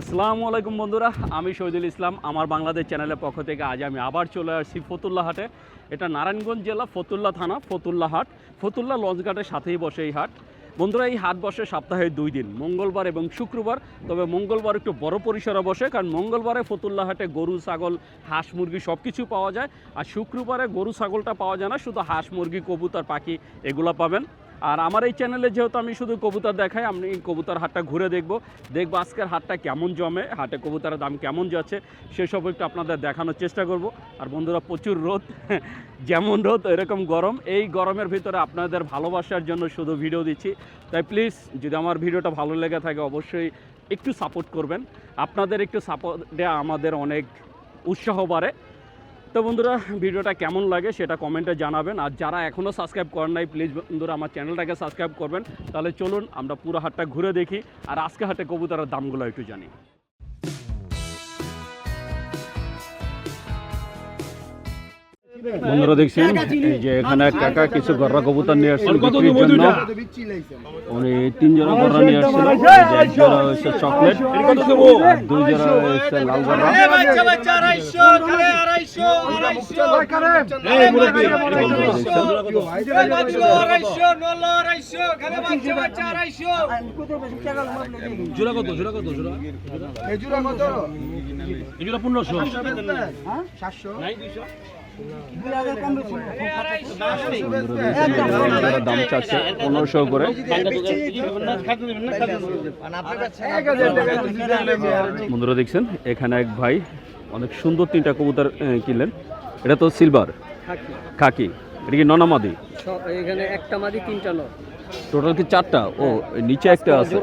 আসসালামু আলাইকুম বন্ধুরা, আমি শহীদুল ইসলাম, আমার বাংলাদেশ চ্যানেলের পক্ষ থেকে আজ আমি আবার চলে আসছি ফতুল্লা হাটে। এটা নারায়ণগঞ্জ জেলা ফতুল্লা থানা, ফতুল্লা হাট। ফতুল্লা লঞ্চঘাটের সাথেই বসে এই হাট। বন্ধুরা, এই হাট বসে সপ্তাহে দুই দিন, মঙ্গলবার এবং শুক্রবার। তবে মঙ্গলবার একটু বড় পরিসরে বসে, কারণ মঙ্গলবারে ফতুল্লা হাটে গরু, ছাগল, হাঁস, মুরগি সব কিছু পাওয়া যায়। আর শুক্রবারে গরু, ছাগলটা পাওয়া যায় না, শুধু হাঁস, মুরগি, কবুতর, পাখি এগুলো পাবেন। আর আমার এই চ্যানেলে যেহেতু আমি শুধু কবুতর দেখাই, আমি কবুতর হাটটা ঘুরে দেখব। দেখব আজকের হাটটা কেমন জমে, হাটে কবুতরের দাম কেমন যাচ্ছে, সেসব একটু আপনাদের দেখানোর চেষ্টা করব। আর বন্ধুরা, প্রচুর রোদ, যেমন রোদ এরকম গরম। এই গরমের ভিতরে আপনাদের ভালোবাসার জন্য শুধু ভিডিও দিচ্ছি। তাই প্লিজ যদি আমার ভিডিওটা ভালো লেগে থাকে, অবশ্যই একটু সাপোর্ট করবেন। আপনাদের একটু সাপোর্টে আমাদের অনেক উৎসাহ বাড়ে। তো বন্ধুরা, ভিডিওটা কেমন লাগে সেটা কমেন্টে জানাবেন। আর যারা এখনও সাবস্ক্রাইব করেন নাই প্লিজ বন্ধুরা আমার চ্যানেলটাকে সাবস্ক্রাইব করবেন। তাহলে চলুন, আমরা পুরো হাটটা ঘুরে দেখি। আর আজকে হাটে কবুতরের দামগুলো একটু জানি। বন্ধুরা দেখছেন এই যে এখানে কাকা কিছু গররা কবুতর নিয়ে আসছেন বিক্রির জন্য উনি তিন জোড়া গররা নিয়ে আসছিল এই যে এক জোড়া হচ্ছে চকলেট দুই জোড়া হচ্ছে লাল গররা জোড়া কত জোড়া কত জোড়া কত জোড়া পনেরোশো হ্যাঁ সাতশো এখানে দাম চাচ্ছে পনেরোশো করে বন্ধুরা দেখছেন এখানে এক ভাই অনেক সুন্দর তিনটা কবুতর কিনলেন। এটা তো সিলভার খাকি। এটা কি ননামাদি? এখানে একটা মাদি তিনটা নর। টোটাল কি চারটা? ও নিচে একটা আছে।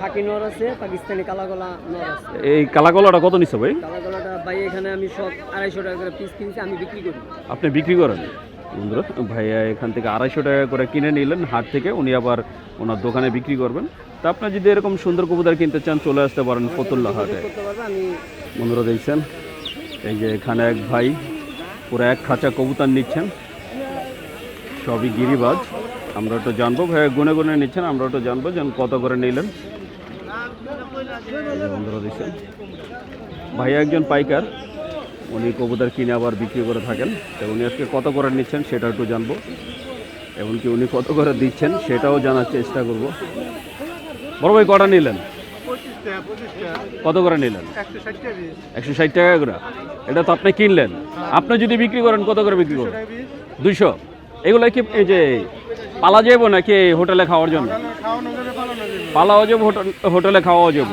খাকি নর আছে পাকিস্তানি কালাগলা নর আছে। এই কালাগলাটা কত নিচ্ছে ভাই? কালাগলাটা ভাই এখানে আমি সব আড়াইশো টাকা করে পিস কিনছি আমি বিক্রি করি। আপনি বিক্রি করেন? বন্ধুরা ভাইয়া এখান থেকে আড়াইশো টাকা করে কিনে নিলেন হাট থেকে উনি আবার ওনার দোকানে বিক্রি করবেন। তা আপনি যদি এরকম সুন্দর কবুতর কিনতে চান চলে আসতে পারেন ফতুল্লা হাটে। বন্ধুরা দেখছেন এই যে এখানে এক ভাই পুরো এক খাঁচা কবুতর নিচ্ছেন। সবই গিরিবাজ। আমরা একটু জানব ভাইয়া গুনে গুনে নিচ্ছেন আমরা একটু জানব যেন কত করে নিলেন। বন্ধুরা দেখছেন? ভাইয়া একজন পাইকার। উনি কবুতর কিনে আবার বিক্রি করে থাকেন। তো উনি আজকে কত করে নিচ্ছেন সেটা একটু জানব। এমনকি উনি কত করে দিচ্ছেন সেটাও জানার চেষ্টা করব। বড় ভাই, কটা নিলেন? কত করে নিলেন? একশো ষাট টাকা একশো ষাট টাকা করে। এটা তো আপনি কিনলেন। আপনি যদি বিক্রি করেন, কত করে বিক্রি করেন দুইশো? এগুলো কি এই যে পালা যাব নাকি হোটেলে খাওয়ার জন্য? পালাও যাব হোটেল- হোটেলে খাওয়াও যাব।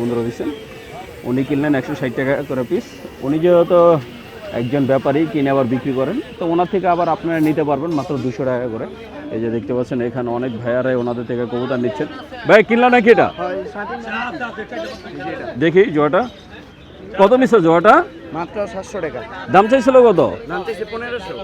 বন্ধুরা দিচ্ছেন উনি কিনলেন একশো ষাট টাকা করে পিস উনি যেহেতু একজন ব্যাপারী কিনে আবার বিক্রি করেন তো ওনার থেকে আবার আপনারা নিতে পারবেন মাত্র দুশো টাকা করে। এই যে দেখতে পাচ্ছেন এখানে অনেক ভাইয়ারাই ওনাদের থেকে কবুতর নিচ্ছেন ভাই কিনলেন নাকি এটা? দেখি জোয়াটা। কত নিচ্ছে জোয়াটা? মাত্র সাতশো টাকা। দাম চাইছিল কত? দাম চাইছে পনেরোশো।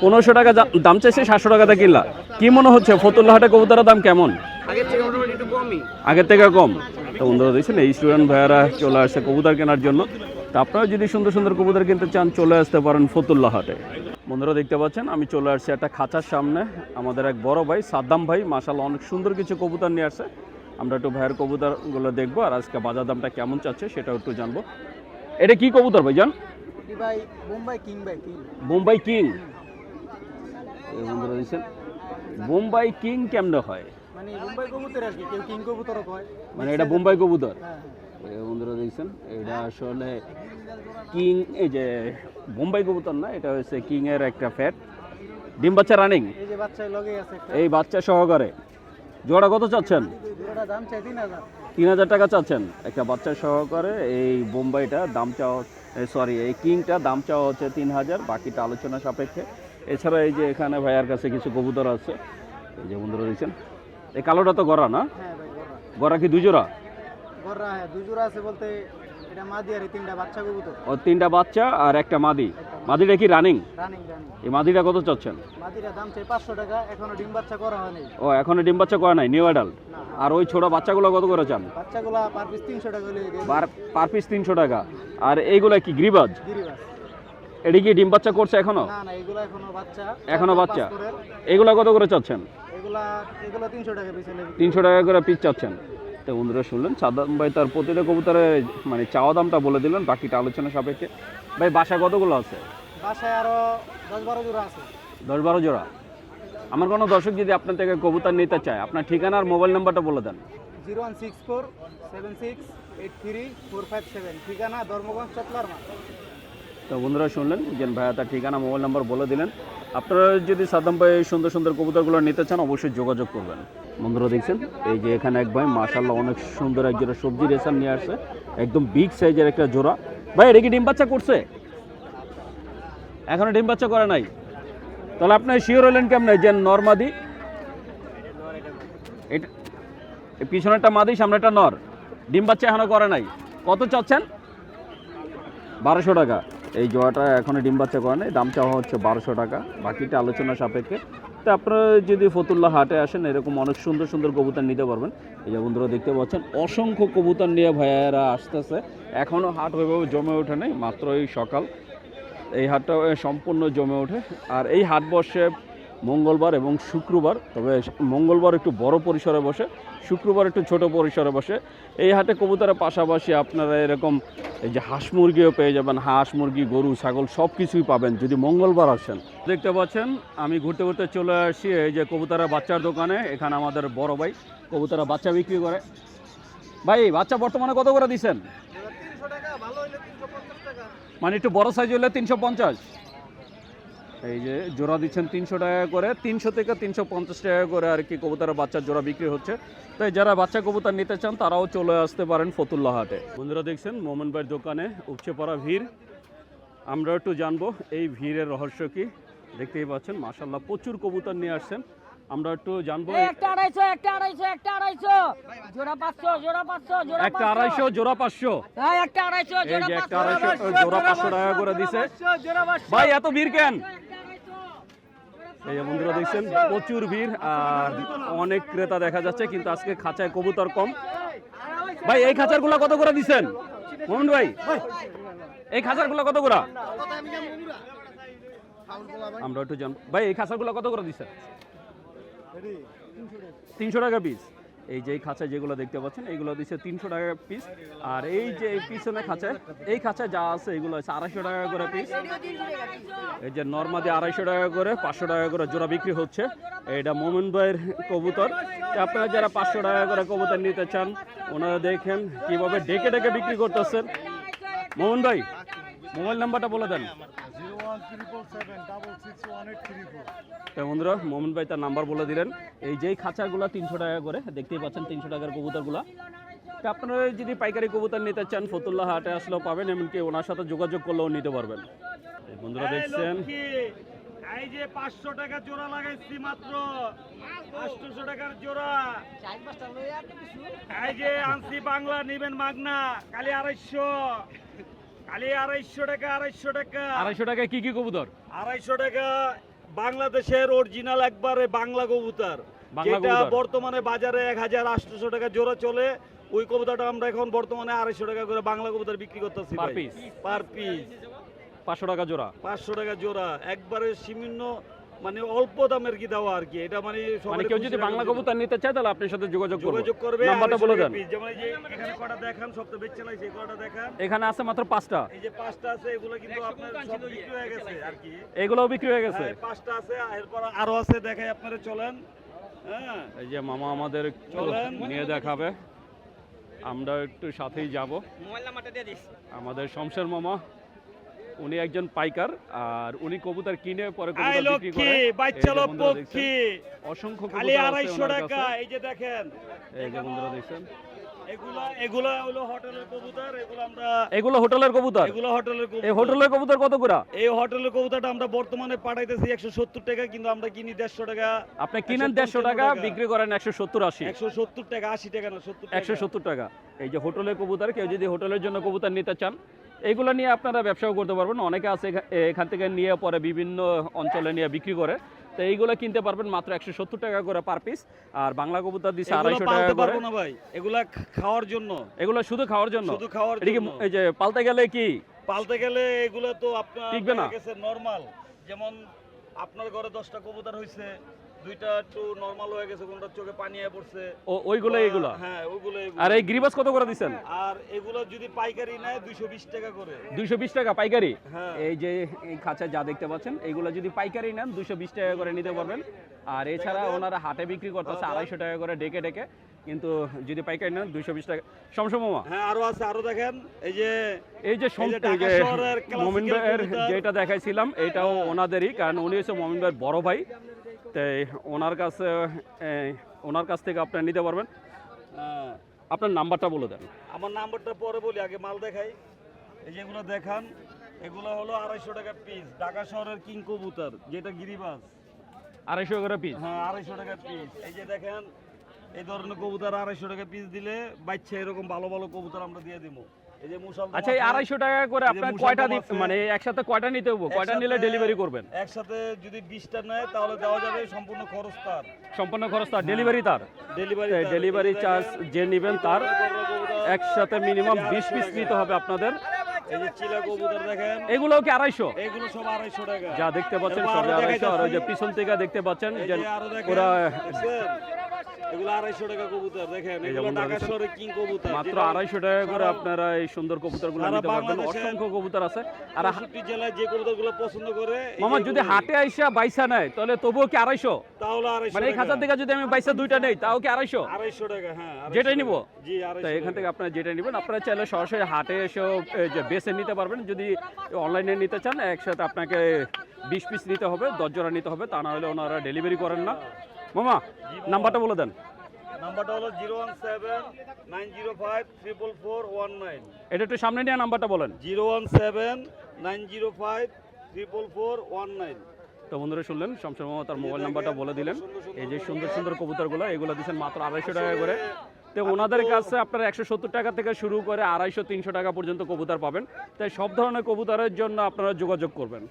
পনেরোশো টাকা দাম চাইছে সাতশো টাকাতে কিনলা। কি মনে হচ্ছে ফতুল্লা হাটে কবুতরের দাম কেমন? আগের থেকে মোটামুটি একটু কমই। আগের থেকে কম? তো বন্ধুরা দেখছেন এই স্টুডেন্ট ভাইয়ারা চলে আসছে কবুতর কেনার জন্য। তো আপনারা যদি সুন্দর সুন্দর কবুতর কিনতে চান চলে আসতে পারেন ফতুল্লা হাটে। বন্ধুরা দেখতে পাচ্ছেন আমি চলে আসছি একটা খাঁচার সামনে। আমাদের এক বড় ভাই সাদ্দাম ভাই মাসাল অনেক সুন্দর কিছু কবুতর নিয়ে আসছে। আমরা একটু ভাইয়ের কবুতরগুলো দেখব আর আজকে বাজার দামটা কেমন চাচ্ছে সেটাও একটু জানব। এটা কি কবুতর ভাই জান বোম্বাই কিং। বন্ধুরা দেখছেন বোম্বাই কিং কেমনে হয়? মানে বোম্বাই কবুতর আর কি কেউ কিং কবুতর কয়। মানে এটা বোম্বাই কবুতর? হ্যাঁ। বন্ধুরা দেখছেন এটা আসলে কিং এই যে বোম্বাই কবুতর না এটা হচ্ছে কিং এর একটা ফ্যাট। ডিম বাচ্চা রানিং? এই যে বাচ্চা লগে আছে এই বাচ্চা সহকারে। জোড়া কত চাচ্ছেন? দাম চাই তিন হাজার। টাকা চাচ্ছেন। একটা বাচ্চা সহকারে এই বোম্বাইটা দাম চাওয়া সরি এই কিংটা দাম চাওয়া হচ্ছে তিন হাজার বাকিটা আলোচনা সাপেক্ষে। এছাড়া এই যে এখানে ভাইয়ার কাছে কিছু কবুতর আছে। এই যে বন্ধুরা দেখছেন এই কালোটা তো গড়া না? হ্যাঁ গড়া। কি দুই জোড়া গররা হ্যাঁ দুই জোড়া আছে বলতে এটা মাদি আর তিনটা বাচ্চা কবুতর। ও তিনটা বাচ্চা আর একটা মাদি। মাদিটা কি রানিং রানিং রানিং এই মাদিটা কত চাচ্ছেন? মাদিরা দাম চাই পাঁচশো টাকা এখনও ডিম বাচ্চা করা হয়নি। ও এখনও ডিম বাচ্চা করা নাই নিউ অ্যাডাল্ট আর ওই ছোট বাচ্চাগুলো কত করে চান? বাচ্চাগুলা পার পিস তিনশো টাকা হলে পার পিস তিনশো টাকা। আর এইগুলা কি গ্রিবাজ? এটি কি ডিম বাচ্চা করছে এখনও? না না এগুলা এখনও বাচ্চা। এখনও বাচ্চা? এগুলা কত করে চাচ্ছেন? তিনশো টাকা করে পিস চাচ্ছেন। তো বন্ধুরা শুনলেন সাদ্দাম ভাই তার প্রতিটা কবুতরের মানে চাওয়া দামটা বলে দিলেন বাকিটা আলোচনা সাপেক্ষে। ভাই বাসা কতগুলো আছে? বাসায় আরও দশ বারো জোড়া আছে। দশ বারো জোড়া? আমার কোনো দর্শক যদি আপনার থেকে কবুতর নিতে চায় আপনার ঠিকানা আর মোবাইল নাম্বারটা বলে দেন। Zero one six four seven six eight three four five seven ঠিকানা ধর্মগঞ্জ চটলার তো বন্ধুরা শুনলেন যে ভাইয়া তার ঠিকানা মোবাইল নাম্বার বলে দিলেন। আপনারা যদি সাদ্দাম ভাই এই সুন্দর সুন্দর কবুতরগুলো নিতে চান, অবশ্যই যোগাযোগ করবেন। বন্ধুরা দেখছেন, এই যে এখানে এক ভাই মাশাল্লাহ অনেক সুন্দর এক জোড়া সবজি রেসার নিয়ে আসছে। একদম বিগ সাইজের একটা জোড়া। ভাই, এটা কি ডিম বাচ্চা করছে? এখনও ডিম বাচ্চা করে নাই। তাহলে আপনি শিওর হলেন কেমনে? যে নর্মাদি। এটা পিছনেরটা মাদি সামনেটা নর। ডিম বাচ্চা এখনও করে নাই। কত চাচ্ছেন? বারোশো টাকা। এই জোয়াটা এখনও ডিম বাচ্চা করে নাই, দাম চাওয়া হচ্ছে বারোশো টাকা, বাকিটা আলোচনা সাপেক্ষে। তো আপনারা যদি ফতুল্লা হাটে আসেন, এরকম অনেক সুন্দর সুন্দর কবুতর নিতে পারবেন। এই যে বন্ধুরা দেখতে পাচ্ছেন, অসংখ্য কবুতর নিয়ে ভাইয়েরা আসতেছে। এখনও হাট ওইভাবে জমে ওঠে নাই মাত্র এই সকাল। এই হাটটা সম্পূর্ণ জমে ওঠে। আর এই হাট বসে মঙ্গলবার এবং শুক্রবার, তবে মঙ্গলবার একটু বড় পরিসরে বসে, শুক্রবার একটু ছোট পরিসরে বসে। এই হাটে কবুতরের পাশাপাশি আপনারা এরকম এই যে হাঁস মুরগিও পেয়ে যাবেন, হাঁস মুরগি, গরু, ছাগল সব কিছুই পাবেন যদি মঙ্গলবার আসেন। দেখতে পাচ্ছেন, আমি ঘুরতে ঘুরতে চলে আসি এই যে কবুতরের বাচ্চার দোকানে, এখানে আমাদের বড় ভাই কবুতরের বাচ্চা বিক্রি করে। ভাই, বাচ্চা বর্তমানে কত করে দিচ্ছেন মানে একটু বড় সাইজ হলে তিনশো পঞ্চাশ। এই যে জোড়া দিচ্ছেন তিনশো টাকা করে তিনশো থেকে তিনশো পঞ্চাশ টাকা করে আর কি কবুতরের বাচ্চার জোড়া বিক্রি হচ্ছে। তাই যারা বাচ্চা কবুতর নিতে চান তারাও চলে আসতে পারেন ফতুল্লা হাটে। বন্ধুরা দেখছেন মোমন ভাইয়ের দোকানে উপচে পড়া ভিড়। আমরা একটু জানব এই ভিড়ের রহস্য কি? দেখতেই পাচ্ছেন মাসাল্লাহ প্রচুর কবুতর নিয়ে আসছেন। আমরা একটু জানব। একটা আড়াইশো একটা আড়াইশো একটা আড়াইশো। জোড়া পাঁচশো জোড়া পাঁচশো জোড়া একটা আড়াইশো জোড়া পাঁচশো। হ্যাঁ একটা আড়াইশো জোড়া পাঁচশো আড়াইশো জোড়া পাঁচশো টাকা করে দিছে। ভাই এত ভিড় কেন? এই বন্ধুরা দেখছেন, প্রচুর ভিড়, আর অনেক ক্রেতা দেখা যাচ্ছে, কিন্তু আজকে খাঁচায় কবুতর কম। ভাই, এই খাঁচারগুলো কত করে দিচ্ছেন মোহন ভাই, এই খাঁচারগুলো কত করে? আমরা একটু জানব ভাই, এই খাঁচারগুলা কত করে দিচ্ছেন তিনশো টাকা পিস এই যে খাঁচা যেগুলো দেখতে পাচ্ছেন এইগুলো দিচ্ছে তিনশো টাকা পিস আর এই যে পিছনে খাঁচায়, এই খাঁচায় যা আছে, এগুলো হচ্ছে আড়াইশো টাকা করে পিস এই যে নর্মাদি আড়াইশো টাকা করে, পাঁচশো টাকা করে জোড়া বিক্রি হচ্ছে। এটা মোমেন ভাইয়ের কবুতর। আপনারা যারা পাঁচশো টাকা করে কবুতর নিতে চান, ওনারা দেখেন কীভাবে ডেকে ডেকে বিক্রি করতেছেন। মোহন ভাই, মোবাইল নাম্বারটা বলে দেন। বন্ধুরা মোমিন ভাই তার নাম্বার বলে দিলেন। এই যেই খাঁচাগুলো তিনশো টাকা করে দেখতেই পাচ্ছেন তিনশো টাকার কবুতরগুলো। তো আপনারা যদি পাইকারি কবুতর নিতে চান ফতুল্লা হাটে আসলেও পাবেন এমনকি ওনার সাথে যোগাযোগ করলেও নিতে পারবেন। বন্ধুরা দেখছেন? এই যে পাঁচশো টাকা জোড়া লাগাইছি মাত্র। আটশোশো টাকার জোড়া। এই যে আনছি বাংলা নিবেন মাগনা কালি আড়াইশো। কালি আড়াইশো টাকা আড়াইশো টাকা। আড়াইশো টাকায় কি কি কবুতর? আড়াইশো টাকা বাংলাদেশের অরিজিনাল একবারে বাংলা কবুতর। যেটা বর্তমানে বাজারে এক হাজার আটশোশো টাকা জোড়া চলে ওই কবুতরটা আমরা এখন বর্তমানে আড়াইশো টাকা করে বাংলা কবুতর বিক্রি করতেছি পার পিস। পাঁচশো টাকা জোড়া। পাঁচশো টাকা জোড়া। একবারে সীমিন্ন মানে অল্প দামের কি দেওয়া আর কি? এটা মানে মানে কেউ যদি বাংলা কবুতর নিতে চায় তাহলে আপনার সাথে যোগাযোগ করবে। যোগাযোগ করবে নাম্বারটা বলে দেন। যেমন এই যে এখানে কটা দেখান সব তো বেচছে নাই সেই কটা দেখান। এখানে আছে মাত্র পাঁচটা। এই যে পাঁচটা আছে এগুলো কিন্তু আপনার সব বিক্রি হয়ে গেছে আর কি। এগুলোও বিক্রি হয়ে গেছে। হ্যাঁ, পাঁচটা আছে এরপর আরও আছে দেখাই আপনারা চলেন। হ্যাঁ। এই যে মামা আমাদের চলেন। নিয়ে দেখাবে। আমরা একটু সাথেই যাব। আমাদের শমশের মামা। উনি একজন পাইকার আর উনি কবুতর কিনে পরে কবুতর বিক্রি করে। পক্ষী। অসংখ্য খালি কবুতর আছে আড়াইশো ওনার টাকা এই যে দেখেন। এই যে বন্ধুরা দেখছেন। এগুলা হোটেলের কবুতর এগুলো আমরা হোটেলের কবুতর? এই হোটেলের কবুতর। কত করে? এই হোটেলের কবুতরটা আমরা বর্তমানে পাঠাইতেছি একশো সত্তর টাকা কিন্তু আমরা কিনি দেড়শো টাকা। আপনি কিনেন 150 দেড়শো টাকা। বিক্রি করেন একশো সত্তর আশি। একশো সত্তর টাকা আশি টাকা না সত্তর একশো সত্তর টাকা। এই যে হোটেলের কবুতর কেউ যদি হোটেলের জন্য কবুতর নিতে চান এইগুলো নিয়ে আপনারা ব্যবসাও করতে পারবেন। অনেকে আছে এখান থেকে নিয়ে পরে বিভিন্ন অঞ্চলে নিয়ে বিক্রি করে। তো এইগুলো কিনতে পারবেন মাত্র একশো সত্তর টাকা করে পার পিস আর বাংলা কবুতর দিচ্ছে আড়াইশো টাকা করে। পারব না ভাই। এগুলা খাওয়ার জন্য। এগুলো শুধু খাওয়ার জন্য? শুধু খাওয়ার এই যে পালতে গেলে কি? পালতে গেলে এগুলো তো আপনার টিকবে না? নর্মাল যেমন আপনার ঘরে দশটা কবুতর হয়েছে দুইটা একটু নরমাল হয়ে গেছে কোনটা চোখে পানি আয় পড়ছে। ও ওইগুলো হ্যাঁ ওইগুলো আর এই গিরিবাস কত করে দিচ্ছেন আর এগুলো যদি পাইকারি নেয় টাকা করে। টাকা পাইকারি? হ্যাঁ। এই যে এই খাঁচা যা দেখতে পাচ্ছেন এইগুলো যদি পাইকারি নেন টাকা করে নিতে পারবেন। আর এছাড়া ওনারা হাটে বিক্রি করতেছে আড়াইশো টাকা করে ডেকে ডেকে। কিন্তু যদি পাইকারি নেন দুইশো বিশ টাকা। সমসমা হ্যাঁ আরও আছে আরও দেখেন। এই যে এই যে মমিন ভাইয়ের যেটা দেখাইছিলাম এটাও ওনাদেরই কারণ উনি হচ্ছে মমিন ভাইয়ের বড় ভাই। তাই ওনার কাছে ওনার কাছ থেকে আপনারা নিতে পারবেন। আপনার নাম্বারটা বলে দেন। আমার নাম্বারটা পরে বলি আগে মাল দেখাই। এই যেগুলো দেখান এগুলো হলো আড়াইশো টাকা পিস ঢাকা শহরের কিং কবুতর যেটা গিরিবাস আড়াইশো করে পিস হ্যাঁ আড়াইশো টাকা পিস এই যে দেখেন এই ধরনের কবুতর আড়াইশো টাকা পিস দিলে বাচ্চা এরকম ভালো ভালো কবুতর আমরা দিয়ে দিব। আচ্ছা এই আড়াইশো টাকা করে আপনার কয়টা মানে একসাথে কয়টা নিতে হব? কয়টা নিলে ডেলিভারি করবেন? একসাথে যদি বিশটা নেয় তাহলে দেওয়া যাবে সম্পূর্ণ খরচ তার। সম্পূর্ণ খরচ তার ডেলিভারি তার। ডেলিভারি ডেলিভারি চার্জ যে নেবেন তার একসাথে মিনিমাম বিশ পিস নিতে হবে আপনাদের। এগুলোও কি আড়াইশো? এগুলো সব আড়াইশো টাকা। যা দেখতে পাচ্ছেন এরপর আড়াইশো আর ওই যে পিছন থেকে দেখতে পাচ্ছেন এই এগুলো আড়াইশো টাকা কবুতর দেখেন এগুলো ঢাকা শহরে কিং কবুতর মাত্র যেটা আড়াইশো টাকা করে আপনারা এই সুন্দর কবুতরগুলো নিতে পারবেন। অসংখ্য কবুতর আছে। আর হা- জেলায় যে কবুতরগুলো পছন্দ করে মামা যদি হাটে আইসা বাইসা নেয় তাহলে তবুও কি আড়াইশো? তাহলে আড়াইশো মানে এই টাকা। যদি আমি বাইসা দুইটা নেই তাও কি আড়াইশো? আড়াইশো টাকা হ্যাঁ যেটাই টাকা। জি তো এখান থেকে আপনারা যেটা নেবেন আপনারা চাইলে সরাসরি হাটে এসেও এই বেছে নিতে পারবেন। যদি অনলাইনে নিতে চান একসাথে আপনাকে বিশ পিস নিতে হবে দশ জোড়া নিতে হবে তা না হলে ওনারা ডেলিভারি করেন না। মামা নাম্বারটা বলে দেন। নাম্বারটা হলো zero one seven nine zero five triple four one nine. এটা একটু সামনে নিয়ে নাম্বারটা বলেন। Zero one seven nine zero five triple four one nine. তো বন্ধুরা শুনলেন শামসুর মামা তার মোবাইল নাম্বারটা বলে দিলেন। এই যে সুন্দর সুন্দর কবুতরগুলো এগুলো দিচ্ছেন মাত্র আড়াইশো টাকা করে। তো ওনাদের কাছে আপনারা একশো সত্তর টাকা থেকে শুরু করে আড়াইশো তিনশো টাকা পর্যন্ত কবুতর পাবেন। তাই সব ধরনের কবুতরের জন্য আপনারা যোগাযোগ করবেন।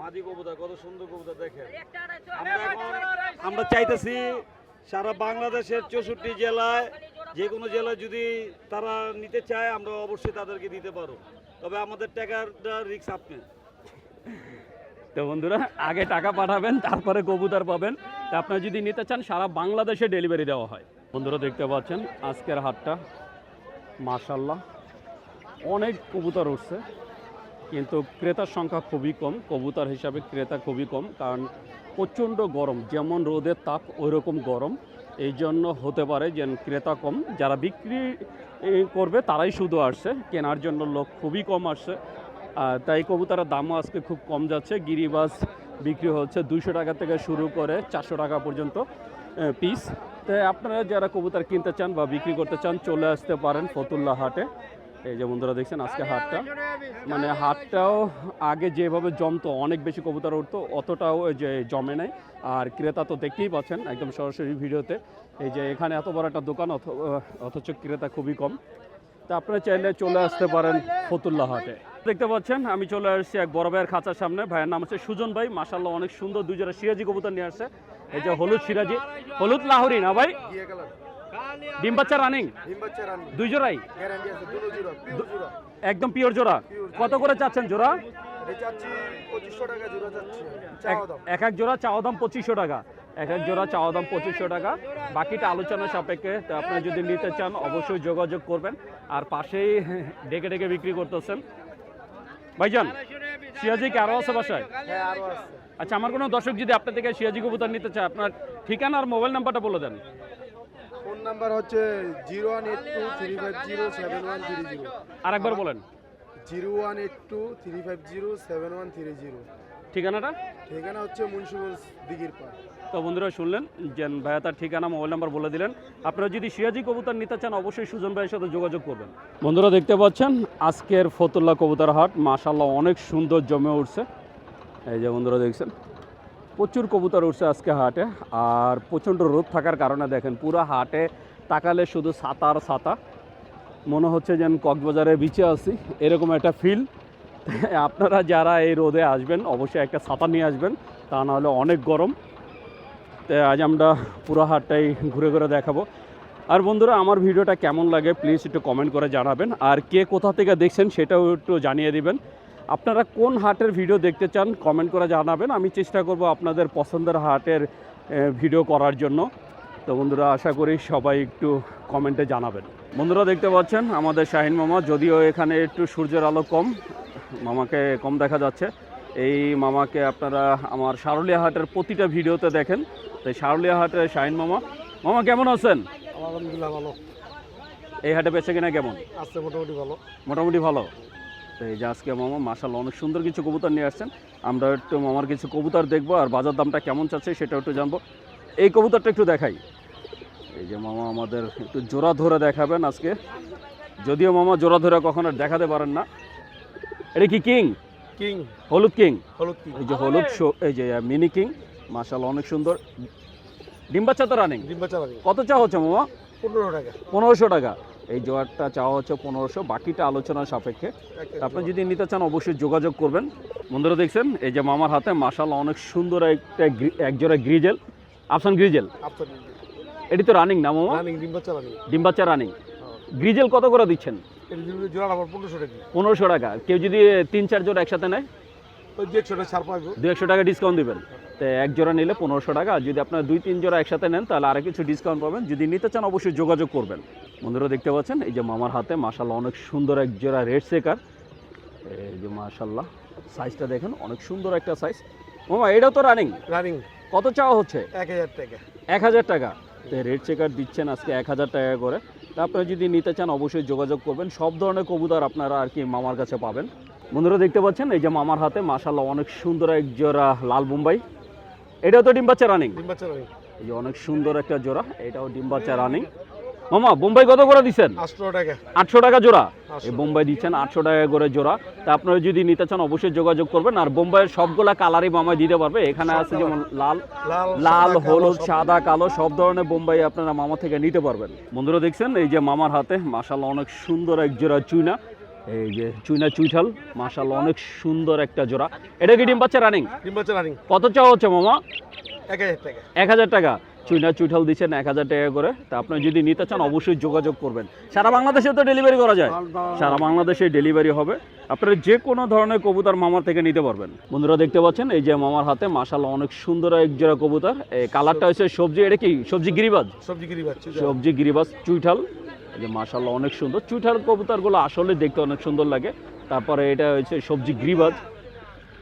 মাদি কবুতর কত সুন্দর কবুতর দেখেন। আমরা এখন আমরা চাইতেছি সারা বাংলাদেশের চৌষট্টি জেলায় যে কোনো জেলায় যদি তারা নিতে চায় আমরা অবশ্যই তাদেরকে দিতে পারো। তবে আমাদের টাকাটা রিক্স আপনি। তো বন্ধুরা আগে টাকা পাঠাবেন তারপরে কবুতর পাবেন। তা আপনারা যদি নিতে চান সারা বাংলাদেশে ডেলিভারি দেওয়া হয়। বন্ধুরা দেখতে পাচ্ছেন আজকের হাটটা মার্শাল্লাহ অনেক কবুতর উঠছে। কিন্তু ক্রেতার সংখ্যা খুবই কম, কবুতর হিসাবে ক্রেতা খুবই কম, কারণ প্রচণ্ড গরম, যেমন রোদের তাপ ওই রকম গরম। এই জন্য হতে পারে যে ক্রেতা কম, যারা বিক্রি করবে তারাই শুধু আসছে, কেনার জন্য লোক খুবই কম আসছে। তাই কবুতরের দামও আজকে খুব কম যাচ্ছে, গিরিবাস বিক্রি হচ্ছে দুশো টাকা থেকে শুরু করে চারশো টাকা পর্যন্ত পিস তাই আপনারা যারা কবুতর কিনতে চান বা বিক্রি করতে চান, চলে আসতে পারেন ফতুল্লা হাটে। এই যে বন্ধুরা দেখছেন, আজকে হাটটা। মানে হাটটাও আগে যেভাবে জমতো, অনেক বেশি কবুতর উঠতো, অতটাও যে জমে নাই। আর ক্রেতা তো দেখতেই পাচ্ছেন, একদম সরাসরি ভিডিওতে। এই যে এখানে এত বড় একটা দোকান, অথ- অথচ ক্রেতা খুবই কম। তা আপনারা চাইলে চলে আসতে পারেন ফতুল্লা হাটে। দেখতে পাচ্ছেন, আমি চলে আসছি এক বড় ভাইয়ের খাঁচার সামনে। ভাইয়ের নাম হচ্ছে সুজন ভাই মাসাল্লাহ অনেক সুন্দর জোড়া সিরাজি কবুতর নিয়ে আসছে। এই যে হলুদ সিরাজি, হলুদ লাহরি না ভাই? ডিম বাচ্চা রানিং দুই জোড়াই? একদম পিওর জোড়া। কত করে চাচ্ছেন জোড়া? এক- এক জোড়া চাওয়া দাম পঁচিশশো টাকা। এক এক জোড়া চাওয়া দাম পঁচিশশো টাকা। বাকিটা আলোচনা সাপেক্ষে তো আপনি যদি নিতে চান অবশ্যই যোগাযোগ করবেন। আর পাশেই ডেকে ডেকে বিক্রি করতেছেন। ভাইজান শিয়াজি কি আরও আছে বাসায়? হ্যাঁ আচ্ছা আমার কোনো দর্শক যদি আপনার থেকে সিয়াজি কবুতর নিতে চায় আপনার ঠিকানা আর মোবাইল নাম্বারটা বলে দেন। ফোন নাম্বার হচ্ছে zero one eight two three five zero seven one three zero. আরেকবার বলেন। Zero one eight two three five zero seven one three zero. ঠিকানাটা? ঠিকানা হচ্ছে মুন্সিগঞ্জ দিঘির পাড়। তো বন্ধুরা শুনলেন যে ভাইয়া তার ঠিকানা মোবাইল নাম্বার বলে দিলেন। আপনারা যদি সিয়াজি কবুতর নিতে চান অবশ্যই সুজন ভাইয়ের সাথে যোগাযোগ করবেন। বন্ধুরা দেখতে পাচ্ছেন আজকের ফতুল্লা কবুতর হাট মাশাল্লাহ অনেক সুন্দর জমে উঠছে। এই যে বন্ধুরা দেখছেন প্রচুর কবুতর উঠছে আজকে হাটে, আর প্রচণ্ড রোদ থাকার কারণে দেখেন পুরো হাটে তাকালে শুধু সাতার সাতা মনে হচ্ছে যেন কক্সবাজারে বিচে আছি, এরকম একটা ফিল আপনারা যারা এই রোদে আসবেন, অবশ্যই একটা ছাতা নিয়ে আসবেন, তা নাহলে অনেক গরম। তো আজ আমরা পুরো হাটটাই ঘুরে ঘুরে দেখাবো। আর বন্ধুরা, আমার ভিডিওটা কেমন লাগে প্লিজ একটু কমেন্ট করে জানাবেন। আর কে কোথা থেকে দেখছেন, সেটাও একটু জানিয়ে দিবেন। আপনারা কোন হাটের ভিডিও দেখতে চান কমেন্ট করে জানাবেন। আমি চেষ্টা করব আপনাদের পছন্দের হাটের ভিডিও করার জন্য। তো বন্ধুরা আশা করি সবাই একটু কমেন্টে জানাবেন। বন্ধুরা দেখতে পাচ্ছেন আমাদের শাহিন মামা যদিও এখানে একটু সূর্যের আলো কম মামাকে কম দেখা যাচ্ছে। এই মামাকে আপনারা আমার সারুলিয়া হাটের প্রতিটা ভিডিওতে দেখেন। তাই সারুলিয়া হাটের শাহিন মামা মামা কেমন আছেন? আলহামদুলিল্লাহ ভালো। এই হাটে বেচে কিনা কেমন? আসছে মোটামুটি ভালো। মোটামুটি ভালো? তো এই যে আজকে মামা মাসাল অনেক সুন্দর কিছু কবুতর নিয়ে আসছেন। আমরা একটু মামার কিছু কবুতর দেখব আর বাজার দামটা কেমন চাচ্ছে সেটা একটু জানব। এই কবুতরটা একটু দেখাই। এই যে মামা আমাদের একটু জোড়া ধরে দেখাবেন আজকে। যদিও মামা জোড়া ধরে কখনো দেখাতে পারেন না। এটা কি কিং? কিং। হলুদ কিং? হলুদ কিং। এই যে হলুদ শো- এই যে মিনি কিং। মাসাল অনেক সুন্দর। ডিম বাচ্চা তো রানিং ডিম বাচ্চা লাগে কত চা হচ্ছে মামা? পনেরোশো টাকা। পনেরোশো টাকা। এই জোয়ারটা চাওয়া হচ্ছে পনেরোশো বাকিটা আলোচনার সাপেক্ষে। আপনি যদি নিতে চান অবশ্যই যোগাযোগ করবেন। বন্ধুরা দেখছেন এই যে মামার হাতে মাসাল অনেক সুন্দর একটা একজোড়া গ্রিজেল। আফসান গ্রিজেল। এটি তো রানিং না মামা? রানিং ডিম বাচ্চা রানিং রানিং গ্রিজেল কত করে দিচ্ছেন? পনেরোশো টাকা। কেউ যদি তিন চার জোড়া একসাথে নেয়? দু একশো টাকা ডিসকাউন্ট দিবেন। তো এক জোড়া নিলে পনেরোশো টাকা আর যদি আপনার দুই তিন জোড়া একসাথে নেন তাহলে আরও কিছু ডিসকাউন্ট পাবেন। যদি নিতে চান অবশ্যই যোগাযোগ করবেন। বন্ধুরা দেখতে পাচ্ছেন এই যে মামার হাতে মাসাল্লাহ অনেক সুন্দর এক জোড়া রেড সেকার এই যে মাশাল্লাহ সাইজটা দেখেন অনেক সুন্দর একটা সাইজ মামা এটাও তো রানিং রানিং কত চাওয়া হচ্ছে? এক হাজার টাকা। এক হাজার টাকা। তো রেড চেকার দিচ্ছেন আজকে এক হাজার টাকা করে। তা আপনারা যদি নিতে চান অবশ্যই যোগাযোগ করবেন। সব ধরনের কবুতর আপনারা আর কি মামার কাছে পাবেন। বন্ধুরা দেখতে পাচ্ছেন এই যে মামার হাতে মাশাল্লাহ অনেক সুন্দর এক জোড়া লাল মুম্বাই এটাও তো ডিম বাচ্চা রানিং এই যে অনেক সুন্দর একটা জোড়া এটাও ডিম বাচ্চা রানিং মামা বোম্বাই কত করে দিচ্ছেন? আটশো টাকা। জোড়া? এই বোম্বাই দিচ্ছেন আটশো টাকা করে জোড়া। তা আপনারা যদি নিতে চান অবশ্যই যোগাযোগ করবেন। আর বোম্বাইয়ের সবগুলা কালারই মামায় দিতে পারবে। এখানে আছে যেমন লাল লাল হলুদ সাদা কালো সব ধরনের বোম্বাই আপনারা মামা থেকে নিতে পারবেন। বন্ধুরা দেখছেন এই যে মামার হাতে মাশাল্লাহ অনেক সুন্দর এক জোড়া চুইনা। এই যে চুইনা চুইঠাল মাশাল্লাহ অনেক সুন্দর একটা জোড়া। এটা কি ডিম পাচ্ছে রানিং ডিম বাচ্চা রানিং কত চাওয়া হচ্ছে মামা? এক হাজার টাকা। এক হাজার টাকা। চুইনা চুইঠাল দিচ্ছেন এক হাজার টাকা করে। তা আপনি যদি নিতে চান অবশ্যই যোগাযোগ করবেন। সারা বাংলাদেশে তো ডেলিভারি করা যায়। সারা বাংলাদেশে ডেলিভারি হবে। আপনারা যে কোনো ধরনের কবুতর মামার থেকে নিতে পারবেন। বন্ধুরা দেখতে পাচ্ছেন এই যে মামার হাতে মাশাল্লাহ অনেক সুন্দর এক জোড়া কবুতর। এই কালারটা হচ্ছে সবজি এটা কি? সবজি গিরিবাজ? সবজি বাচ্চা সবজি গিরিবাজ চুইঠাল। এই যে মাশাল্লাহ অনেক সুন্দর। চুইঠাল কবুতরগুলো আসলে দেখতে অনেক সুন্দর লাগে। তারপরে এটা হচ্ছে সবজি গিরিবাজ।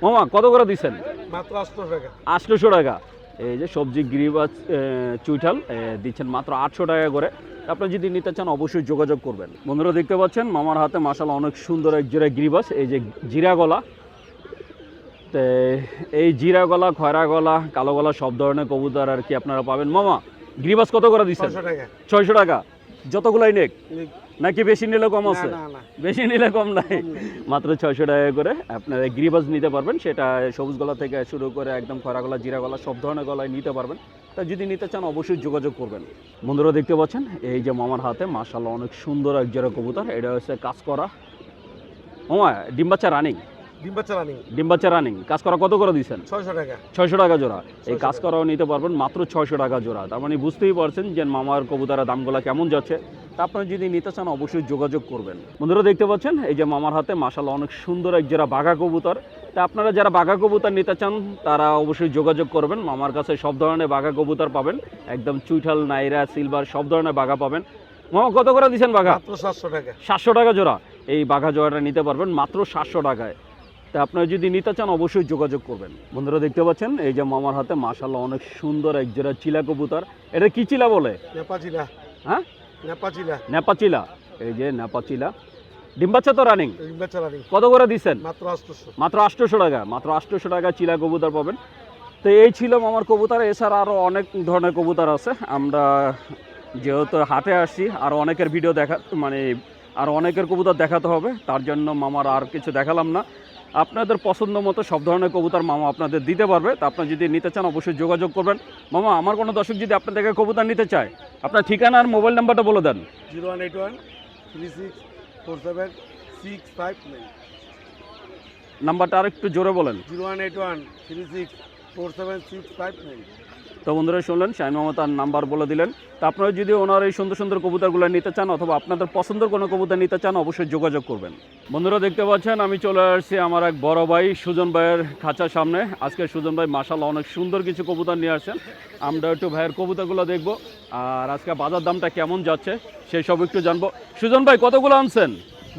মামা কত করে দিচ্ছেন মাত্র আটশো টাকা। আটশোশো টাকা। এই যে সবজি গিরিবাজ চুইঠাল দিচ্ছেন মাত্র আটশো টাকা করে। আপনি যদি নিতে চান অবশ্যই যোগাযোগ করবেন। বন্ধুরা দেখতে পাচ্ছেন মামার হাতে মাসাল অনেক সুন্দর এক জোড়া গিরিবাজ। এই যে জিরা গলা। তো এই জিরা গলা খয়রা গলা কালো গলা সব ধরনের কবুতর আর কি আপনারা পাবেন। মামা গিরিবাজ কত করে দিচ্ছেন? ছয়শো টাকা। যতগুলাই নেক? নাকি। বেশি নিলে কম আছে? বেশি নিলে কম নাই। মাত্র ছয়শো টাকা করে আপনারা গিরিবাজ নিতে পারবেন। সেটা সবুজ গলা থেকে শুরু করে একদম খরা গলা জিরা গলা সব ধরনের গলায় নিতে পারবেন। তা যদি নিতে চান অবশ্যই যোগাযোগ করবেন। বন্ধুরা দেখতে পাচ্ছেন এই যে মামার হাতে মাশাল্লাহ অনেক সুন্দর এক জোড়া কবুতর। এটা হচ্ছে কাজ করা মামা ডিম রানিং ডিম বাচ্চা রানিং। ডিম বাচ্চা রানিং। কাজ করা কত করে দিচ্ছেন? ছয়শো টাকা। ছয়শো টাকা জোড়া। এই কাজ করাও নিতে পারবেন মাত্র ছয়শো টাকা জোড়া। তার মানে বুঝতেই পারছেন যে মামার কবুতরের দামগুলো কেমন যাচ্ছে। তা আপনারা যদি নিতে চান অবশ্যই যোগাযোগ করবেন। বন্ধুরা দেখতে পাচ্ছেন? এই যে মামার হাতে মাসাল অনেক সুন্দর এক জোড়া বাঘা কবুতর। তা আপনারা যারা বাঘা কবুতর নিতে চান তারা অবশ্যই যোগাযোগ করবেন। মামার কাছে সব ধরনের বাঘা কবুতর পাবেন। একদম চুইঠাল নাইরা সিলভার সব ধরনের বাঘা পাবেন। মামা কত করে দিচ্ছেন বাঘা? সাতশো টাকা। সাতশো টাকা জোড়া। এই বাঘা জোড়াটা নিতে পারবেন মাত্র সাতশো টাকায়। তা আপনারা যদি নিতে চান অবশ্যই যোগাযোগ করবেন। বন্ধুরা দেখতে পাচ্ছেন? এই যে মামার হাতে মাশাল্লাহ অনেক সুন্দর এক জোড়া চিলা কবুতর। এটা কি চিলা বলে? নেপাচিলা হ্যাঁ? নেপাচিলা নেপা চিলা। এই যে নেপা চিলা। ডিম্বাচ্চা তো রানিং কত করে দিচ্ছেন? মাত্র আটশোশো। মাত্র আটশোশো টাকা মাত্র আটশোশো টাকা চিলা কবুতর পাবেন। তো এই ছিল আমার কবুতর। এছাড়া আরও অনেক ধরনের কবুতর আছে। আমরা যেহেতু হাটে আসছি আর অনেকের ভিডিও দেখা মানে আর অনেকের কবুতর দেখাতে হবে। তার জন্য মামার আর কিছু দেখালাম না। আপনাদের পছন্দ মতো সব ধরনের কবুতর মামা আপনাদের দিতে পারবে। তা আপনার যদি নিতে চান অবশ্যই যোগাযোগ করবেন। মামা আমার কোনো দর্শক যদি আপনার থেকে কবুতর নিতে চায় আপনার ঠিকানা আর মোবাইল নাম্বারটা বলে দেন। Zero one eight one three six four seven six five nine. নাম্বারটা আরেকটু জোরে বলেন। Zero one eight one three six four seven six five nine. তো বন্ধুরা শুনলেন শাহিন মামা তার নাম্বার বলে দিলেন। তো আপনারা যদি ওনার এই সুন্দর সুন্দর কবুতরগুলো নিতে চান অথবা আপনাদের পছন্দের কোনো কবুতর নিতে চান অবশ্যই যোগাযোগ করবেন। বন্ধুরা দেখতে পাচ্ছেন আমি চলে আসছি আমার এক বড় ভাই সুজন ভাইয়ের খাঁচার সামনে। আজকে সুজন ভাই মাসাল্লাহ অনেক সুন্দর কিছু কবুতর নিয়ে আসছেন। আমরা একটু ভাইয়ের কবুতরগুলো দেখব আর আজকে বাজার দামটা কেমন যাচ্ছে সেই সব একটু জানব। সুজন ভাই কতগুলো আনছেন?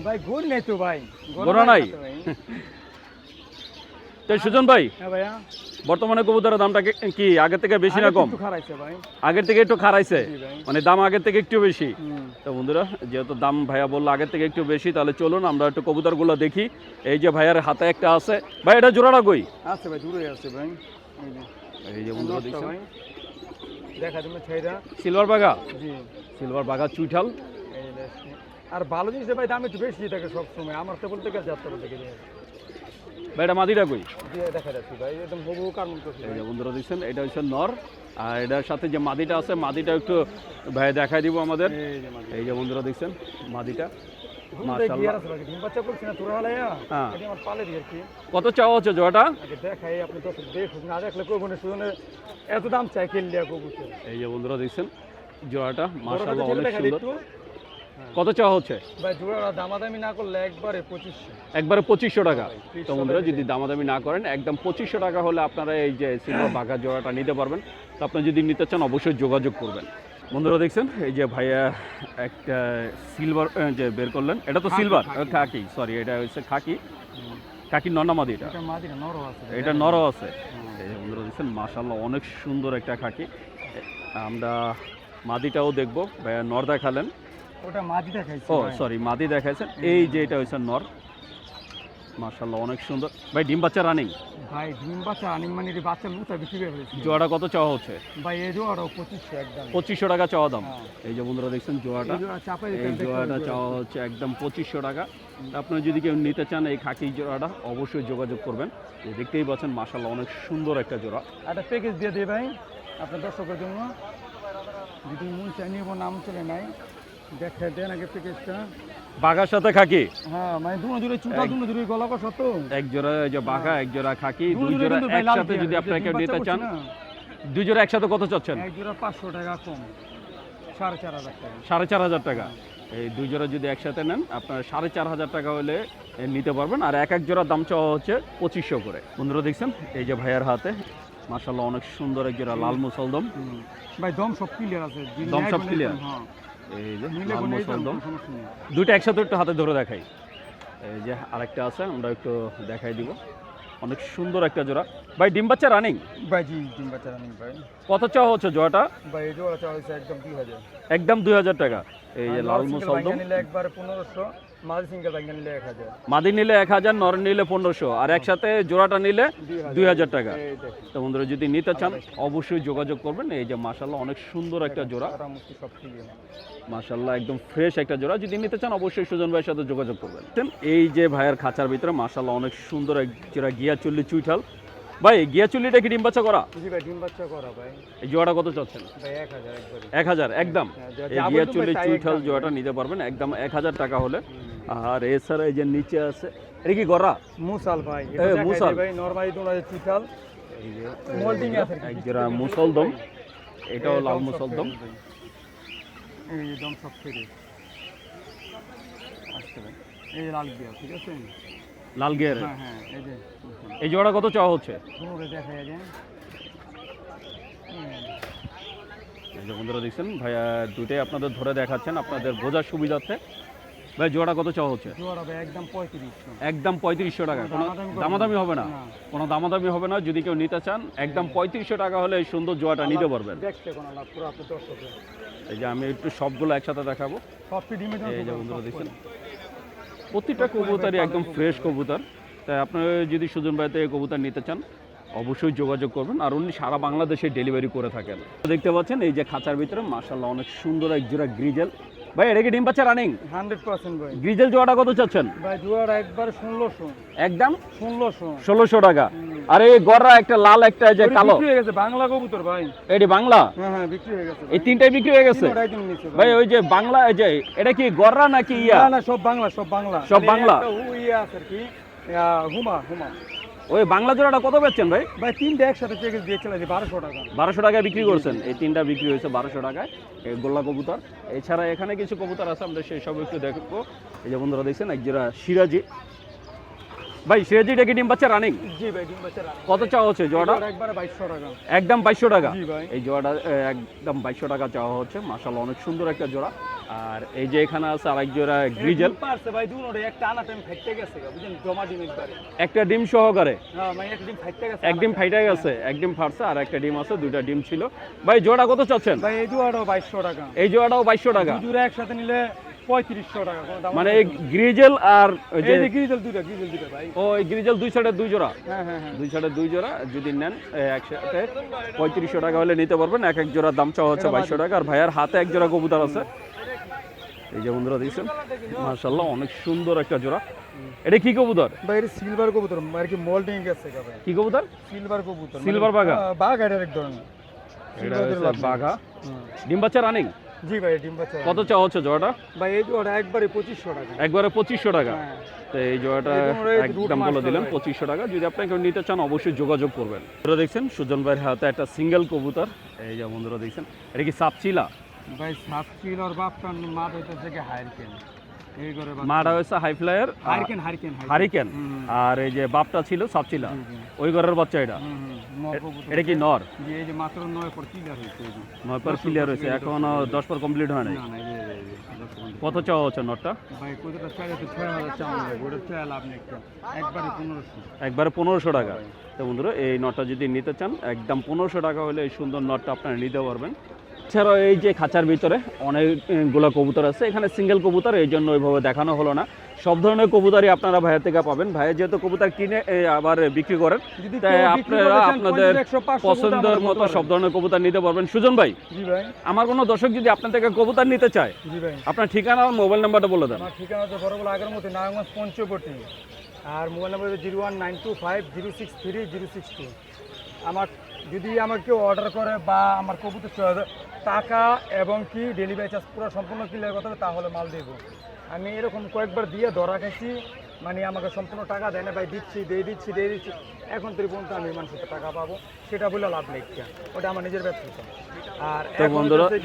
ভাই ঘুর নেই তো ভাই। ঘোড়া নাই? তো সুজন ভাই হ্যাঁ বর্তমানে কবুতরের দামটা কি- আগের থেকে বেশি না কম? আগের থেকে একটু খারাইছে? মানে দাম আগের থেকে একটু বেশি। তো বন্ধুরা যেহেতু দাম ভাইয়া বলল আগের থেকে একটু বেশি তাহলে চলুন আমরা একটু কবুতরগুলো দেখি। এই যে ভাইয়ার হাতে একটা আছে। ভাই এটা জোড়াটা কই? আছে ভাই দূরে আছে ভাই। এই যে। বন্ধুরা দেখছেন? দেখা তুমি ছেড়া। সিলভার বাগা জি সিলভার বাগা চুইঠাল আর ভালো জিনিস ভাই দাম একটু বেশি থাকে সব সময় আমার তো বলতে গেলে যাত্রা বলতে গেলে। ভাই এটা মাদিটা কই? বন্ধুরা দেখছেন এটা হচ্ছে নর আর এটার সাথে যে মাদিটা আছে মাদিটা একটু ভাই দেখাই দিব আমাদের। এই যে বন্ধুরা দেখছেন মাদিটা। হ্যাঁ। কত চাওয়া হচ্ছে শুনে এত দাম চাই এই যে বন্ধুরা দেখছেন জোড়াটা বড়টা অনেক সুন্দর। কত চাওয়া হচ্ছে? ভাই দামাদামি না করলে একবারে পঁচিশশো। একবারে পঁচিশশো টাকা। তো বন্ধুরা যদি দামাদামি না করেন একদম পঁচিশশো টাকা হলে আপনারা এই যে সিলভার বাঘা জোড়াটা নিতে পারবেন। তো আপনি যদি নিতে চান অবশ্যই যোগাযোগ করবেন। বন্ধুরা দেখছেন? এই যে ভাইয়া একটা সিলভার যে বের করলেন এটা তো সিলভার খাকি। সরি এটা হচ্ছে খাকি। খাকি ননামাদি এটা। এটা মাদি না নরম আছে। এটা নরও আছে। এই বন্ধুরা দেখছেন? মাশাল্লাহ অনেক সুন্দর একটা খাকি। আমরা মাদিটাও দেখব। ভাইয়া নর দেখালেন। ওটা ও সরি মাদি দেখাইছেন। এই যে এটা নর। অনেক সুন্দর। ভাই ডিম বাচ্চা রানিং ভাই ডিম বাচ্চা আনিম মানে বাচ্চা কত চাওয়া হচ্ছে? ভাই এই একদম। টাকা চাওয়া দাম। হ্যাঁ। এই যে বন্ধুরা দেখছেন এই জোড়াটা চাওয়া হচ্ছে একদম টাকা। আপনারা যদি কেউ নিতে চান এই খাকি জোড়াটা অবশ্যই যোগাযোগ করবেন। এই দেখতেই পাচ্ছেন মাশাল্লাহ অনেক সুন্দর একটা জোড়া। একটা প্যাকেজ দিয়ে দিই ভাই আপনার দর্শকের জন্য। যদি মন চাই নিব নাম চলে নাই। দেখে দেন আগে প্যাকেজটা বাঘার সাথে খাকি? হ্যাঁ মানে দুনো জুড়ে চুটা দুনো জুড়ে গলা কষা তো। এক জোড়া এই যে বাঘা এক জোড়া খাকি দুই জোড়া জোড়া একসাথে যদি আপনারা কেউ নিতে চান দুই জোড়া একসাথে কত চাচ্ছেন? এক জোড়া পাঁচশো টাকা কম সাড়ে চার হাজার টাকা। সাড়ে চার হাজার টাকা। এই দুই জোড়া যদি একসাথে নেন আপনার সাড়ে চার হাজার টাকা হলে নিতে পারবেন। আর এক এক জোড়ার দাম চাওয়া হচ্ছে পঁচিশশো করে। বন্ধুরা দেখছেন এই যে ভাইয়ার হাতে মার্শাল্লাহ অনেক সুন্দর এক জোড়া লাল মুসলদম। ভাই দম সব ক্লিয়ার আছে দম সব? হ্যাঁ। এই একসাথে একটু হাতে ধরে দেখাই। এই যে আরেকটা আছে আমরা একটু দেখাই দিব। অনেক সুন্দর একটা জোড়া। ভাই ডিম বাচ্চা রানিং ভাই জি ডিম বাচ্চা রানিং ভাই। কত চাওয়া হচ্ছে জোড়াটা? ভাই এই জোড়া চাওয়া হচ্ছে একদম 2000 একদম 2000 টাকা। এই যে লাল মুসলদম একবার 1500 মাদি নিলে এক হাজার নর নিলে পনেরোশো। আর একসাথে জোড়াটা নিলে দুই হাজার। টাকা। তো বন্ধুরা যদি নিতে চান অবশ্যই যোগাযোগ করবেন। এই যে মাশাল্লাহ অনেক সুন্দর একটা জোড়া। মাশাল্লাহ একদম ফ্রেশ একটা জোড়া। যদি নিতে চান অবশ্যই সুজন ভাইয়ের সাথে যোগাযোগ করবেন। এই যে ভাইয়ের খাঁচার ভিতরে মাশাল্লাহ অনেক সুন্দর এক জোড়া গিয়া চল্লি চুইঠাল। ভাই গিয়া চল্লিটা কি ডিম বাচ্চা করা? জি ভাই ডিম বাচ্চা করা ভাই। এই জোড়াটা কত চাচ্ছেন? ভাই এক হাজার একবারে। এক হাজার একদম। হ্যাঁ, এই গিয়া চল্লি চুইঠাল। জোড়াটা নিতে পারবেন একদম এক হাজার টাকা হলে। আর এছাড়া এই যে নিচে আছে এটা কি গড়া মুসাল ভাই এ, মুসাল। ভাই নরমালি চিকাল এই মোল্ডিং আছে এক জোড়া মুসলদম। এটাও লাল মুসলদম। এই দম সব ফেরে। আসতে ভাই। এই লাল বিয়া ঠিক আছে? লাল গিয়ার? হ্যাঁ হ্যাঁ এই জোড়া কত চাওয়া হচ্ছে? বন্ধুরা দেখছেন ভাইয়া দুইটাই আপনাদের ধরে দেখাচ্ছেন আপনাদের বোঝার সুবিধার্থে। ভাই জোড়া কত চাওয়া হচ্ছে? একদম পঁয়ত্রিশশো। টাকা। কোনো দামাদামি হবে না। কোনো দামাদামি হবে না। যদি কেউ নিতে চান একদম পঁয়ত্রিশশো টাকা হলে এই সুন্দর জোয়াটা নিতে পারবেন। এই যে আমি একটু সবগুলো একসাথে দেখাবো। এই যে বন্ধুরা দেখছেন প্রতিটা কবুতারই একদম ফ্রেশ কবুতর। তাই আপনারা যদি সুজন ভাই থেকে কবুতর নিতে চান, অবশ্যই যোগাযোগ করবেন। আর উনি সারা বাংলাদেশে ডেলিভারি করে থাকেন। দেখতে পাচ্ছেন, এই যে খাঁচার ভিতরে মার্শাল্লাহ অনেক সুন্দর এক জোড়া গ্রিজেল ভাই এটা কি ডিম পাচ্ছে রানিং হান্ড্রেড পার্সেন্ট ভাই। গ্রিজেল জোড়াটা কত চাচ্ছেন? ভাই জোয়ার একবার ষোলোশো। একদম? ষোলোশো। ষোলোশো টাকা। আর এই গররা একটা লাল একটা এই যে কালো। বিক্রি হয়ে গেছে বাংলা কবুতর ভাই। এটি বাংলা? হ্যাঁ হ্যাঁ বিক্রি হয়ে গেছে এই তিনটাই বিক্রি হয়ে গেছে? ভাই ওই যে বাংলা এই যে এটা কি গররা নাকি ইয়া? না না সব বাংলা সব বাংলা। সব বাংলা? হু- ইয়ে আছে কি হুমা হুমা। ওই বাংলা জোড়াটা কত বেচছেন ভাই? ভাই তিনটা একসাথে প্যাকেজ দিয়ে যে বারোশো টাকা। বারোশো টাকায় বিক্রি করছেন। এই তিনটা বিক্রি হয়েছে বারোশো টাকায়। এই গোল্লা কবুতর। এছাড়া এখানে কিছু কবুতর আছে আমরা সেই সব একটু দেখব। এই যে বন্ধুরা দেখছেন এক জোড়া সিরাজি। ভাই সিরাজিটা কি ডিম বাচ্চা রানিং জি ভাই ডিম বাচ্চা কত চাওয়া হচ্ছে জোড়াটা একবারে বাইশশো টাকা। একদম বাইশশো টাকা? জি ভাই। এই জোড়াটা একদম বাইশশো টাকা চাওয়া হচ্ছে। মাসাল্লাহ অনেক সুন্দর একটা জোড়া। আর এই যে এখানে আছে আরেক জোড়া গ্রিজেল। পারছে ভাই দুটো একটা আনা টাইম ফাইটতে গেছে গা, বুঝলেন? জমা ডিম একবারে। একটা ডিম সহকারে? হ্যাঁ মানে একটা ডিম ফাইটতে গেছে। এক ডিম ফাইটে গেছে এক ডিম ফাটছে আর একটা ডিম আছে দুইটা ডিম ছিল। ভাই জোড়া কত চাচ্ছেন? ভাই এই দুটো বাইশশো টাকা। এই জোড়াটাও বাইশশো টাকা। দুই জোড়া একসাথে নিলে পঁয়ত্রিশশো টাকা মানে এই গ্রিজেল আর ওই যে গ্রিজেল দুইটা গ্রিজেল দুইটা ভাই। ও এই গ্রিজেল দুই সাইডের দুই জোড়া? হ্যাঁ হ্যাঁ হ্যাঁ। দুই সাইডের দুই জোড়া যদি নেন একসাথে পঁয়ত্রিশশো টাকা হলে নিতে পারবেন। এক এক জোড়ার দাম চাওয়া হচ্ছে বাইশশো টাকা। আর ভাইয়ার হাতে এক জোড়া কবুতর আছে। এই যে বন্ধুরা দেখছেন মার্শাল্লাহ অনেক সুন্দর একটা জোড়া। এটা কি কবুতর? ভাই এটা সিলভার কবুতর আর কি মোল্ডিং গেছে কি কবুতর? সিলভার কবুতর Silver বাঘা? হ্যাঁ, বাঘ এটার এক ধরনের। এটা বাঘা। ডিম বাচ্চা রানিং জি ভাই ডিম বাচ্চা কত চাওয়া হচ্ছে জোড়াটা? ভাই এই জোড়া একবারে পঁচিশশো টাকা। একবারে পঁচিশশো টাকা। হ্যাঁ। তো এই জোড়াটা একদম বলে দিলাম পঁচিশশো টাকা। যদি আপনি কেউ নিতে চান অবশ্যই যোগাযোগ করবেন। বন্ধুরা দেখছেন সুজন ভাইয়ের হাতে একটা সিঙ্গেল কবুতর। এই যে বন্ধুরা দেখছেন এটা কি সাপচিলা? ভাই সাপচিলার বাপটার মা হইতেছে কি করে মাটা হয়েছে হাই ফ্লায়ার হারিকেন আর এই যে বাপটা ছিল সাপচিলা ওই ঘরের বাচ্চা এটা। এটা কি নর? নয় পর ক্লিয়ার হয়েছে এখনও দশ পর কমপ্লিট হয় নাই। কত চাওয়া হচ্ছে নটটা একবারে পনেরোশো। টাকা। তো বন্ধুরা এই নটটা যদি নিতে চান একদম পনেরোশো টাকা হলে এই সুন্দর নটটা আপনারা নিতে পারবেন। এছাড়াও এই যে খাঁচার ভিতরে অনেকগুলো কবুতর আছে এখানে সিঙ্গেল কবুতর এই জন্য ওইভাবে দেখানো হলো না। সব ধরনের কবুতরই আপনারা ভাইয়ের থেকে পাবেন। ভাইয়ের যেহেতু কবুতর কিনে আবার বিক্রি করেন তাই আপনারা আপনাদের 50, 100, 500 পছন্দের মতো সব ধরনের কবুতর নিতে পারবেন। সুজন ভাই ভাই। আমার কোনো দর্শক যদি আপনার থেকে কবুতর নিতে চায় ভাই। আপনার ঠিকানা আর মোবাইল নাম্বারটা বলে দেন। আমার ঠিকানা আগের মতো নারায়ণগঞ্জ পঞ্চবটি। আর mobile number zero one nine two five zero six three zero six two. আমার যদি আমার কেউ অর্ডার করে বা আমার কবুতর টাকা এবং কি ডেলিভারি চার্জ পুরো সম্পূর্ণ ক্লিয়ার করতে হবে তাহলে মাল দেবো। আমি এরকম কয়েকবার দিয়ে ধরা খাইছি মানে আমাকে সম্পূর্ণ টাকা দেয় না ভাই দিচ্ছি দিয়ে দিচ্ছি দিয়ে দিচ্ছি। এখন থেকে পর্যন্ত আমি মানুষের টাকা পাবো সেটা বলে লাভ নেই। ওটা আমার নিজের ব্যবসা আর এখন হচ্ছে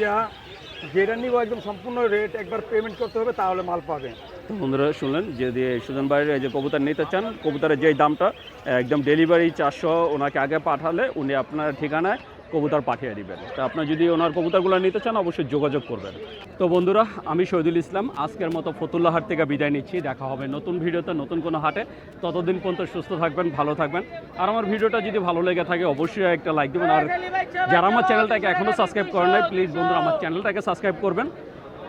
যেটা নিব একদম সম্পূর্ণ রেট একবার পেমেন্ট করতে হবে তাহলে মাল পাবে। তো বন্ধুরা শুনলেন যদি সুজন ভাইয়ের যে কবুতর নিতে চান কবুতরের যেই দামটা একদম ডেলিভারি চারশো ওনাকে আগে পাঠালে উনি আপনার ঠিকানায় কবুতর পাঠিয়ে দিবেন। তা আপনার যদি ওনার কবুতরগুলো নিতে চান, অবশ্যই যোগাযোগ করবেন। তো বন্ধুরা, আমি শহীদুল ইসলাম, আজকের মতো ফতুল্লা হাট থেকে বিদায় নিচ্ছি। দেখা হবে নতুন ভিডিওতে, নতুন কোনো হাটে। ততদিন পর্যন্ত সুস্থ থাকবেন, ভালো থাকবেন। আর আমার ভিডিওটা যদি ভালো লেগে থাকে, অবশ্যই একটা লাইক দেবেন। আর যারা আমার চ্যানেলটাকে এখনও সাবস্ক্রাইব করেন নাই, প্লিজ বন্ধুরা, আমার চ্যানেলটাকে সাবস্ক্রাইব করবেন।